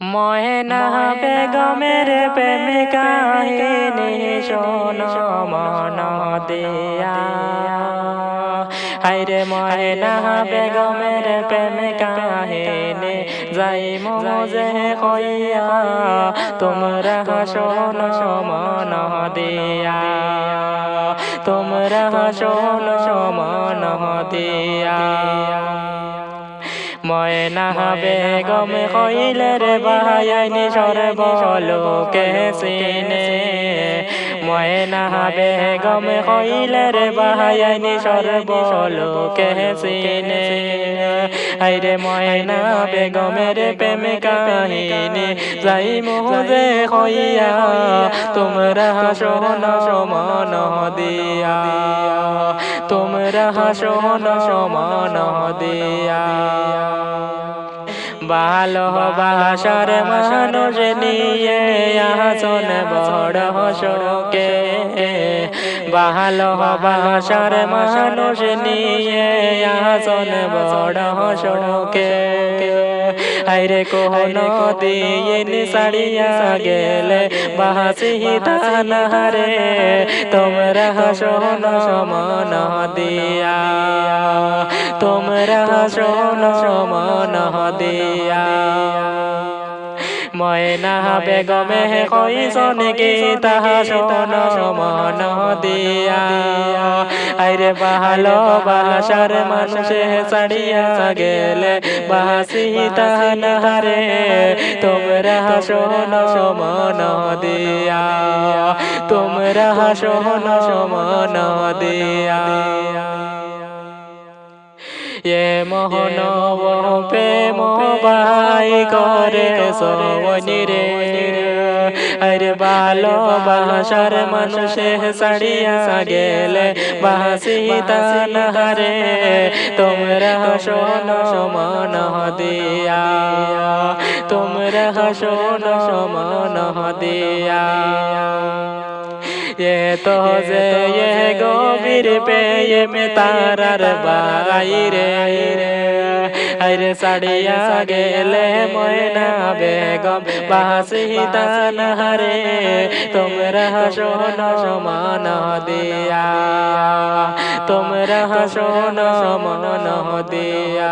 ময়না বেগমের প্রেম কাহিনী শোন মন দিয়া। হাইরে ময়না বেগমের প্রেম কাহিনী যাই মজে কইয়া তোমরা শোন মন দিয়া। তোমরা শোন মন দিয়া। ময়না বেগম কইলের বাহাইনি সর্বলোকে সিনে। ময়না বেগম কইলের বাহাইনি সর্বলোকে সিনে। আইরে ময়না বেগমের প্রেম কাহিনী যাই মোজে হইয়া তোমরা শোন মন দিয়া। তোমরা শোন মন দিয়া। ভালোবাসার মানুষ নিয়ে আসন বড় শোকে। ভালোবাসার মানুষ নিয়ে আসন বড় শোকে। আরে কোন দিন সাড়িয়া গেলে বাসি তানারে তোমরা শোন মন দিয়া তোমরা শোন মন দিয়া ময়না বেগমে কইসন তাহা শোন মন দিয়া আরে ভালো বাসার মানুষে ছাড়িয়া গেলে। বাসি তাহারে তোমরা শোন মন দিয়া। তোমরা শোন মন দিয়া। এ মোহন প্রেম বাই করে সবনি রে। আরে ভালোবাসার মানুষে সাড়িয়া গেলে বাসি তানহারে তোমরা শোন মন দিয়া তোমরা শোন মন দিয়া ये तो जे ये गोबीर पे ये में तारार बाई रे अरे साड़िया गेले मोयना बेगम बासी तान हरे तुमरा सोन मान दिया तुमरा सोन मन दिया